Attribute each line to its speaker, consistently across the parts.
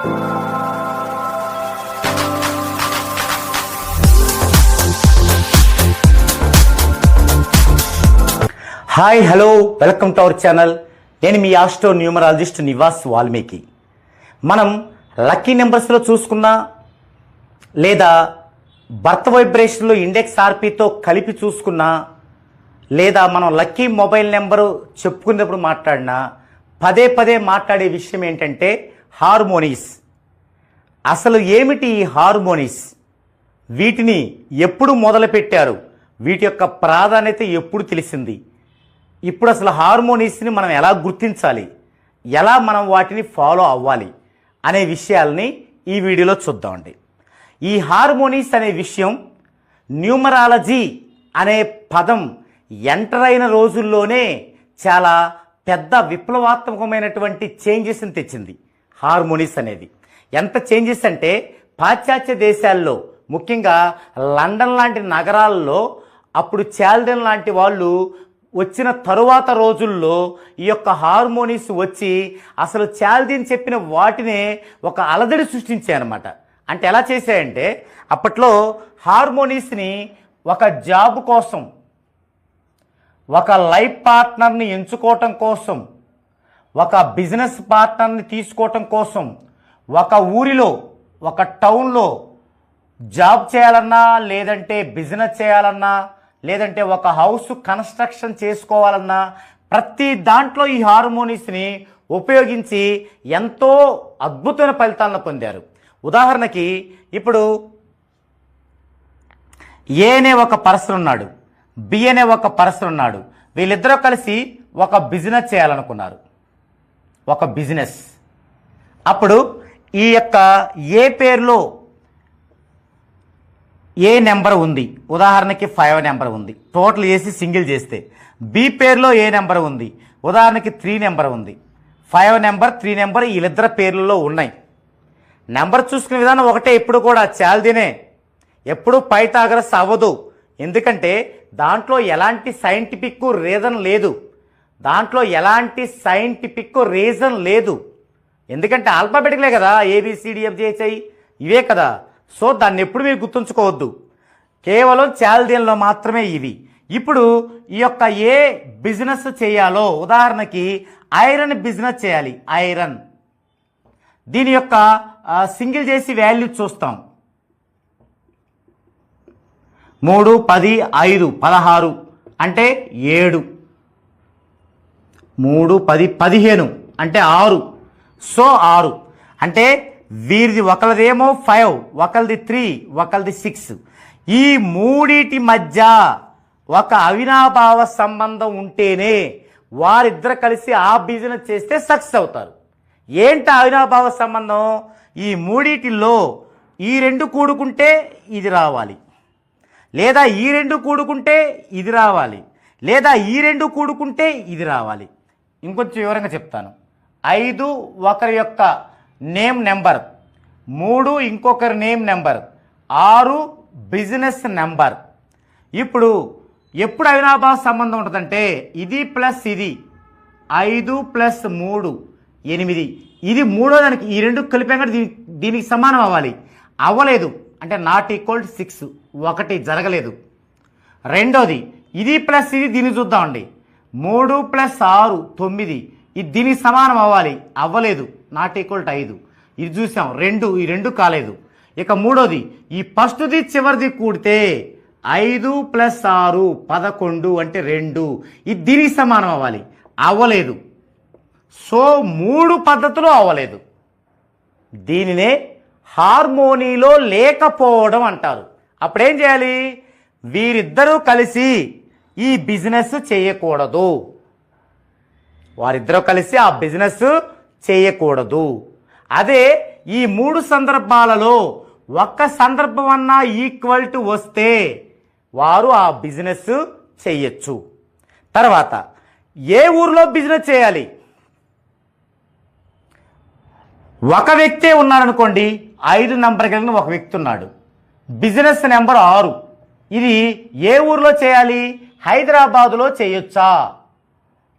Speaker 1: Hi hello welcome to our channel. నేను మీ astro numerologist Nivas Valmiki. మనం లక్కీ నెంబర్స్లో చూసుకున్నా లేదా బర్త్ వైబ్రేషన్లో ఇండెక్స్ ఆర్పీతో కలిపి చూసుకున్నా లేదా మనం లక్కీ మొబైల్ నెంబరు చెప్పుకునేటప్పుడు మాట్లాడినా పదే పదే మాట్లాడే విషయం ఏంటంటే హార్మోనీస్. అసలు ఏమిటి ఈ హార్మోనీస్? వీటిని ఎప్పుడు మొదలుపెట్టారు? వీటి యొక్క ప్రాధాన్యత ఎప్పుడు తెలిసింది? ఇప్పుడు అసలు హార్మోనీస్ని మనం ఎలా గుర్తించాలి? ఎలా మనం వాటిని ఫాలో అవ్వాలి? అనే విషయాల్ని ఈ వీడియోలో చూద్దామండి ఈ హార్మోనీస్ అనే విషయం న్యూమరాలజీ అనే పదం ఎంటర్ అయిన రోజుల్లోనే చాలా పెద్ద విప్లవాత్మకమైనటువంటి చేంజెస్ని తెచ్చింది. హార్మోనీస్ అనేది. ఎంత చేంజెస్ అంటే పాశ్చాత్య దేశాల్లో ముఖ్యంగా లండన్ లాంటి నగరాల్లో అప్పుడు చాల్డన్ లాంటి వాళ్ళు వచ్చిన తరువాత రోజుల్లో ఈ యొక్క హార్మోనీస్ వచ్చి అసలు చాల్దీన్ చెప్పిన వాటినే ఒక అలజడి సృష్టించాయన్నమాట. అంటే ఎలా చేశాయంటే అప్పట్లో హార్మోనీస్ని ఒక జాబ్ కోసం ఒక లైఫ్ పార్ట్నర్ని ఎంచుకోవటం కోసం ఒక బిజినెస్ పార్ట్నర్ని తీసుకోవటం కోసం ఒక ఊరిలో ఒక టౌన్లో జాబ్ చేయాలన్నా లేదంటే బిజినెస్ చేయాలన్నా లేదంటే ఒక హౌస్ కన్స్ట్రక్షన్ చేసుకోవాలన్నా ప్రతి దాంట్లో ఈ హార్మోనీస్ని ఉపయోగించి ఎంతో అద్భుతమైన ఫలితాలను పొందారు. ఉదాహరణకి ఇప్పుడు ఏ అనే ఒక పర్సన్ ఉన్నాడు బి అనే ఒక పర్సన్ ఉన్నాడు వీళ్ళిద్దరూ కలిసి ఒక బిజినెస్ చేయాలనుకున్నారు. ఒక బిజినెస్. అప్పుడు ఈ యొక్క ఏ పేరులో ఏ నెంబర్ ఉంది? ఉదాహరణకి ఫైవ్ నెంబర్ ఉంది. టోటల్ చేసి సింగిల్ చేస్తే. బి పేరులో ఏ నెంబర్ ఉంది? ఉదాహరణకి త్రీ నెంబర్ ఉంది. ఫైవ్ నెంబర్ త్రీ నెంబర్ వీళ్ళిద్దరు పేర్లలో ఉన్నాయి. నెంబర్ చూసుకునే విధానం ఒకటే ఎప్పుడు కూడా చాల్దినే. ఎప్పుడు పైతాగరస్ అవ్వదు. ఎందుకంటే దాంట్లో ఎలాంటి సైంటిఫిక్ రీజన్ లేదు. దాంట్లో ఎలాంటి సైంటిఫిక్ రీజన్ లేదు. ఎందుకంటే ఆల్ఫాబెటిక్లే కదా ఏబిసిడిఎఫ్జిహెచ్ఐ e, ఇవే కదా. సో దాన్ని ఎప్పుడు మీరు గుర్తుంచుకోవద్దు. కేవలం చాల్దీన్లో మాత్రమే ఇవి. ఇప్పుడు ఈ యొక్క ఏ బిజినెస్ చేయాలో ఉదాహరణకి ఐరన్ బిజినెస్ చేయాలి ఐరన్. దీని యొక్క సింగిల్ చేసి వాల్యూ చూస్తాం. మూడు పది ఐదు పదహారు అంటే ఏడు. మూడు పది పదిహేను. అంటే ఆరు. సో ఆరు. అంటే వీరిది ఒకరిదేమో ఫైవ్ ఒకరిది త్రీ ఒకరిది సిక్స్. ఈ మూడిటి మధ్య ఒక అవినాభావ సంబంధం ఉంటేనే వారిద్దరు కలిసి ఆ బిజినెస్ చేస్తే సక్సెస్ అవుతారు. ఏంటి అవినాభావ సంబంధం? ఈ మూడిటిలో ఈ రెండు కూడుకుంటే ఇది రావాలి. లేదా ఈ రెండు కూడుకుంటే ఇది రావాలి. లేదా ఈ రెండు కూడుకుంటే ఇది రావాలి. ఇంకొంచెం వివరంగా చెప్తాను. ఐదు ఒకరి యొక్క నేమ్ నెంబర్ మూడు ఇంకొకరి నేమ్ నెంబర్ ఆరు బిజినెస్ నెంబర్. ఇప్పుడు ఎప్పుడు అవినాభావ సంబంధం ఉంటుందంటే ఇది ప్లస్ ఇది ఐదు ప్లస్ మూడు ఎనిమిది. ఇది మూడో దానికి ఈ రెండు కలిపాం కూడా దీనికి దీనికి సమానం అవ్వాలి. అవ్వలేదు అంటే నాట్ ఈక్వల్ సిక్స్ ఒకటి జరగలేదు. రెండోది ఇది ప్లస్ ఇది దీన్ని చూద్దామండి. మూడు ప్లస్ ఆరు తొమ్మిది. ఇది దీనికి సమానం అవ్వాలి. అవ్వలేదు. నాట్ ఈక్వల్ టు ఐదు. ఇది చూసాం. రెండు. ఈ రెండు కాలేదు. ఇక మూడోది. ఈ ఫస్ట్ది చివరిది కూడితే ఐదు ప్లస్ ఆరు పదకొండు అంటే రెండు. ఇది దీనికి సమానం అవ్వాలి. అవ్వలేదు. సో మూడు పద్ధతులు అవ్వలేదు. దీనినే హార్మోనీలో లేకపోవడం అంటారు. అప్పుడేం చేయాలి? వీరిద్దరూ కలిసి ఈ బిజినెస్ చేయకూడదు. వారిద్దరూ కలిసి ఆ బిజినెస్ చేయకూడదు. అదే ఈ మూడు సందర్భాలలో ఒక్క సందర్భం అన్నా ఈక్వల్ టు వస్తే వారు ఆ బిజినెస్ చేయొచ్చు. తర్వాత ఏ ఊర్లో బిజినెస్ చేయాలి? ఒక వ్యక్తే ఉన్నారనుకోండి ఐదు నెంబర్ కలిగిన ఒక వ్యక్తి ఉన్నాడు. బిజినెస్ నెంబర్ ఆరు. ఇది ఏ ఊర్లో చేయాలి? హైదరాబాదులో చేయొచ్చా?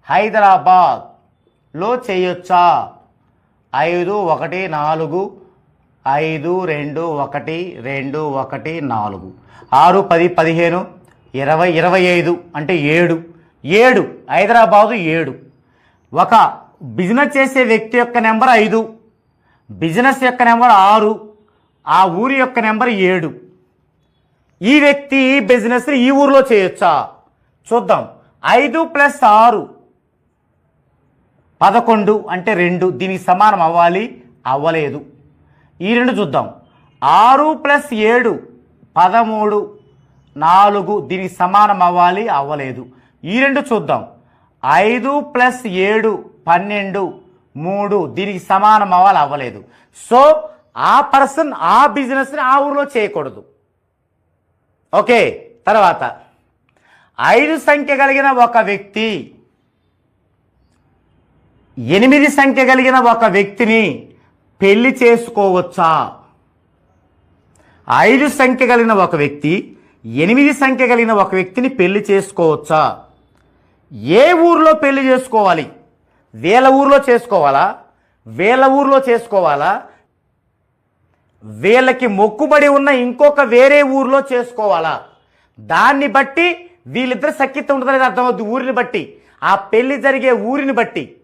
Speaker 1: హైదరాబాద్లో చేయొచ్చా? ఐదు ఒకటి నాలుగు ఐదు రెండు ఒకటి రెండు ఒకటి నాలుగు. ఆరు పది పదిహేను ఇరవై ఇరవై ఐదు అంటే ఏడు. ఏడు హైదరాబాదు ఏడు. ఒక బిజినెస్ చేసే వ్యక్తి యొక్క నెంబర్ ఐదు. బిజినెస్ యొక్క నెంబర్ ఆరు. ఆ ఊరి యొక్క నెంబర్ ఏడు. ఈ వ్యక్తి ఈ బిజినెస్ ఈ ఊరిలో చేయొచ్చా? చూద్దాం. ఐదు ప్లస్ ఆరు. పదకొండు అంటే రెండు. దీనికి సమానం అవ్వాలి? అవ్వలేదు. ఈ రెండు చూద్దాం. ఆరు ప్లస్ ఏడు పదమూడు నాలుగు. దీనికి సమానం అవ్వాలి? అవ్వలేదు. ఈ రెండు చూద్దాం. ఐదు ప్లస్ ఏడు పన్నెండు మూడు. దీనికి సమానం అవ్వాలి? అవ్వలేదు. సో ఆ పర్సన్ ఆ బిజినెస్ని ఆ ఊరిలో చేయకూడదు. ఓకే. తర్వాత. ఐదు సంఖ్య కలిగిన ఒక వ్యక్తి ఎనిమిది సంఖ్య కలిగిన ఒక వ్యక్తిని పెళ్ళి చేసుకోవచ్చా? ఐదు సంఖ్య కలిగిన ఒక వ్యక్తి ఎనిమిది సంఖ్య కలిగిన ఒక వ్యక్తిని పెళ్ళి చేసుకోవచ్చా? ఏ ఊర్లో పెళ్ళి చేసుకోవాలి? వేల ఊర్లో చేసుకోవాలా? వేల ఊర్లో చేసుకోవాలా? వీళ్ళకి మొక్కుబడి ఉన్న ఇంకొక వేరే ఊర్లో చేసుకోవాలా? దాన్ని బట్టి వీళ్ళిద్దరు సఖ్యత ఉంటుందనేది అర్థమవుద్ది ఊరిని బట్టి. ఆ పెళ్ళి జరిగే ఊరిని బట్టి.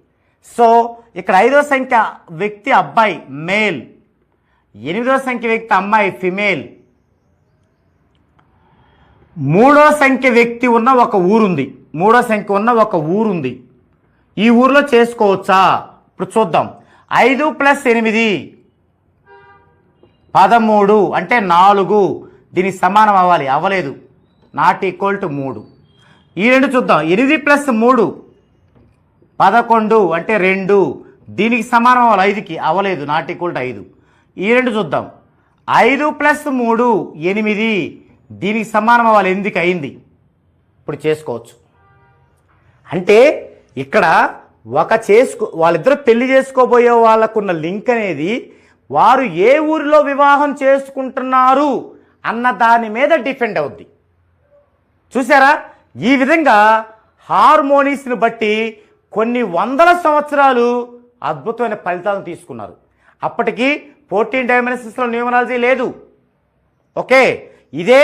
Speaker 1: సో ఇక్కడ ఐదో సంఖ్య వ్యక్తి అబ్బాయి మేల్. ఎనిమిదో సంఖ్య వ్యక్తి అమ్మాయి ఫిమేల్. మూడో సంఖ్య వ్యక్తి ఉన్న ఒక ఊరుంది. మూడో సంఖ్య ఉన్న ఒక ఊరుంది. ఈ ఊర్లో చేసుకోవచ్చా? ఇప్పుడు చూద్దాం. ఐదు ప్లస్ ఎనిమిది. పదమూడు అంటే నాలుగు. దీనికి సమానం అవ్వాలి. అవ్వలేదు. నాట్ ఈక్వల్ టు మూడు. ఈ రెండు చూద్దాం. ఎనిమిది ప్లస్ మూడు పదకొండు అంటే రెండు. దీనికి సమానం అవ్వాలి ఐదుకి. అవ్వలేదు. నాట్ ఈక్వల్ టు ఐదు. ఈ రెండు చూద్దాం. ఐదు ప్లస్ మూడు ఎనిమిది. దీనికి సమానం అవ్వాలి. ఎందుకు అయింది. ఇప్పుడు చేసుకోవచ్చు. అంటే ఇక్కడ ఒక చేసుకో వాళ్ళిద్దరూ పెళ్ళి చేసుకోబోయే వాళ్ళకున్న లింక్ అనేది వారు ఏ ఊరిలో వివాహం చేసుకుంటున్నారు అన్న దాని మీద డిపెండ్ అవుద్ది. చూసారా ఈ విధంగా హార్మోనీస్ని బట్టి కొన్ని వందల సంవత్సరాలు అద్భుతమైన ఫలితాలను తీసుకున్నారు. అప్పటికి ఫోర్టీన్ డైమెన్షన్స్లో న్యూమరాలజీ లేదు. ఓకే ఇదే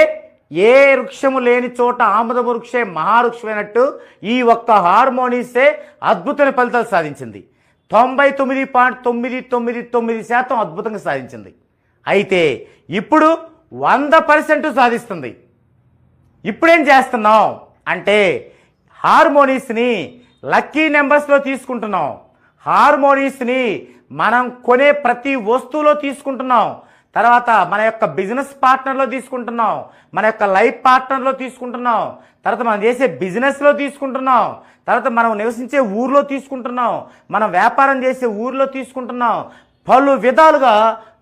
Speaker 1: ఏ వృక్షము లేని చోట ఆమద వృక్షే మహావృక్షమైనట్టు ఈ ఒక్క హార్మోనీసే అద్భుతమైన ఫలితాలు సాధించింది. తొంభై తొమ్మిది పాయింట్ తొమ్మిది తొమ్మిది తొమ్మిది శాతం అద్భుతంగా సాధించింది. అయితే ఇప్పుడు వంద పర్సెంట్ సాధిస్తుంది. ఇప్పుడేం చేస్తున్నాం అంటే హార్మోనీస్ని లక్కీ నెంబర్స్లో తీసుకుంటున్నాం హార్మోనీస్ని మనం కొనే ప్రతి వస్తువులో తీసుకుంటున్నాం తర్వాత మన యొక్క బిజినెస్ పార్ట్నర్లో తీసుకుంటున్నాం మన యొక్క లైఫ్ పార్ట్నర్లో తీసుకుంటున్నాం తర్వాత మనం చేసే బిజినెస్లో తీసుకుంటున్నాం తర్వాత మనం నివసించే ఊర్లో తీసుకుంటున్నాం మనం వ్యాపారం చేసే ఊర్లో తీసుకుంటున్నాం పలు విధాలుగా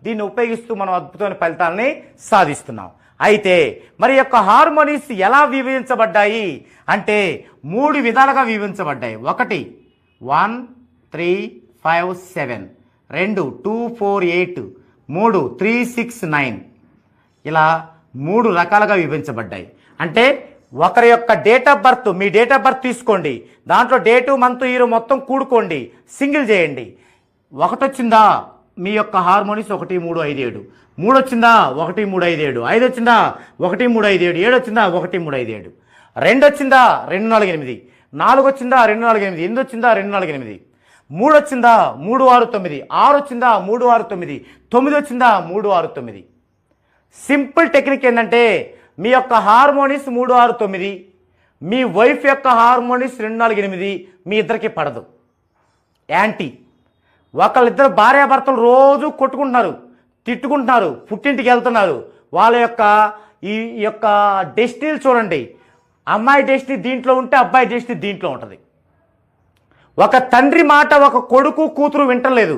Speaker 1: దీన్ని ఉపయోగిస్తూ మనం అద్భుతమైన ఫలితాలని సాధిస్తున్నాం. అయితే మరి యొక్క హార్మోనీస్ ఎలా విభజించబడ్డాయి? అంటే మూడు విధాలుగా విభజించబడ్డాయి. ఒకటి వన్ త్రీ ఫైవ్ సెవెన్. రెండు టూ ఫోర్ ఎయిట్. మూడు త్రీ సిక్స్ నైన్. ఇలా మూడు రకాలుగా విభజించబడ్డాయి. అంటే ఒకరి యొక్క డేట్ ఆఫ్ బర్త్ మీ డేట్ ఆఫ్ బర్త్ తీసుకోండి. దాంట్లో డేటు మంత్ ఇయర్ మొత్తం కూడుకోండి. సింగిల్ చేయండి. ఒకటొచ్చిందా? మీ యొక్క హార్మోనిస్ ఒకటి మూడు ఐదు ఏడు. మూడు వచ్చిందా? ఒకటి మూడు ఐదు ఏడు. ఐదు వచ్చిందా? ఒకటి మూడు ఐదు ఏడు. ఏడు వచ్చిందా? ఒకటి మూడు ఐదు ఏడు. రెండు వచ్చిందా? రెండు నాలుగు ఎనిమిది. నాలుగు వచ్చిందా? రెండు నాలుగు ఎనిమిది. ఎనిమిది వచ్చిందా? రెండు నాలుగు ఎనిమిది. మూడు వచ్చిందా? మూడు ఆరు తొమ్మిది. ఆరు వచ్చిందా? మూడు ఆరు తొమ్మిది. తొమ్మిది వచ్చిందా? మూడు ఆరు తొమ్మిది. సింపుల్ టెక్నిక్ ఏంటంటే మీ యొక్క హార్మోనిస్ మూడు ఆరు తొమ్మిది. మీ వైఫ్ యొక్క హార్మోనిస్ రెండు నాలుగు ఎనిమిది. మీ ఇద్దరికి పడదు. యాంటీ. ఒకళ్ళిద్దరు భార్యాభర్తలు రోజు కొట్టుకుంటున్నారు తిట్టుకుంటున్నారు పుట్టింటికి వెళ్తున్నారు. వాళ్ళ యొక్క ఈ యొక్క డెస్టినీలు చూడండి. అమ్మాయి డెస్టినీ దీంట్లో ఉంటే అబ్బాయి డెస్టినీ దీంట్లో ఉంటుంది. ఒక తండ్రి మాట ఒక కొడుకు కూతురు వింటలేదు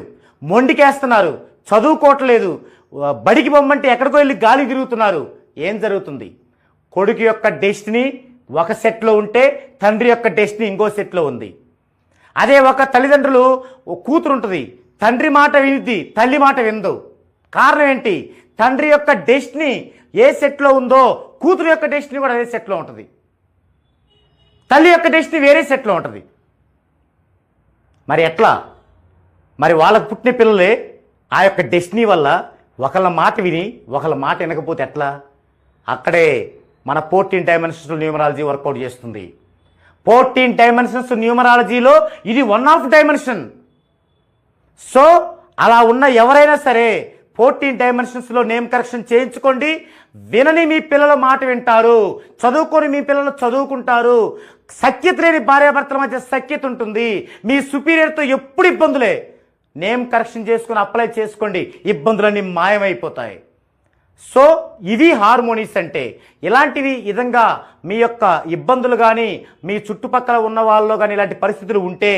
Speaker 1: మొండికేస్తున్నారు చదువుకోవట్లేదు బడికి బొమ్మంటే ఎక్కడికో వెళ్ళి గాలి తిరుగుతున్నారు. ఏం జరుగుతుంది? కొడుకు యొక్క డెస్టినీ ఒక సెట్లో ఉంటే తండ్రి యొక్క డెస్టినీ ఇంకో సెట్లో ఉంది. అదే ఒక తల్లిదండ్రులు ఓ కూతురు ఉంటుంది తండ్రి మాట వినిద్ది తల్లి మాట వినదు. కారణం ఏంటి? తండ్రి యొక్క డెస్టినీ ఏ సెట్లో ఉందో కూతురు యొక్క డెస్టినీ కూడా అదే సెట్లో ఉంటుంది. తల్లి యొక్క డెస్టినీ వేరే సెట్లో ఉంటుంది. మరి ఎట్లా? మరి వాళ్ళకు పుట్టిన పిల్లలే ఆ యొక్క డెస్టినీ వల్ల ఒకళ్ళ మాట విని ఒకళ్ళ మాట వినకపోతే ఎట్లా? అక్కడే మన ఫోర్టీన్ డైమెన్షన్స్ న్యూమరాలజీ వర్కౌట్ చేస్తుంది. ఫోర్టీన్ డైమెన్షన్స్ న్యూమరాలజీలో ఇది వన్ ఆఫ్ డైమెన్షన్ సో అలా ఉన్న ఎవరైనా సరే ఫోర్టీన్ డైమెన్షన్స్లో నేమ్ కరెక్షన్ చేయించుకోండి. వినని మీ పిల్లల మాట వింటారు. చదువుకొని మీ పిల్లలు చదువుకుంటారు. సఖ్యత లేని భార్యాభర్తల మధ్య సఖ్యత ఉంటుంది. మీ సుపీరియర్తో ఎప్పుడు ఇబ్బందులే. నేమ్ కరెక్షన్ చేసుకుని అప్లై చేసుకోండి. ఇబ్బందులన్నీ మాయమైపోతాయి. సో ఇవి హార్మోనీస్ అంటే ఇలాంటివి విధంగా మీ యొక్క ఇబ్బందులు కానీ మీ చుట్టుపక్కల ఉన్న వాళ్ళలో కానీ ఇలాంటి పరిస్థితులు ఉంటే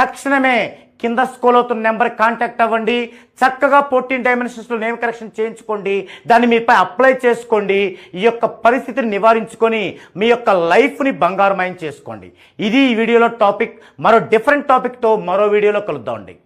Speaker 1: తక్షణమే కింద స్కూల్ అవుతున్న నెంబర్ కాంటాక్ట్ అవ్వండి. చక్కగా ఫోర్టీన్ డైమెన్షన్స్లో నేమ్ కరెక్షన్ చేయించుకోండి. దాన్ని మీపై అప్లై చేసుకోండి. ఈ యొక్క పరిస్థితిని నివారించుకొని మీ యొక్క లైఫ్ని బంగారమయం చేసుకోండి. ఇది ఈ వీడియోలో టాపిక్. మరో డిఫరెంట్ టాపిక్తో మరో వీడియోలో కలుద్దామండి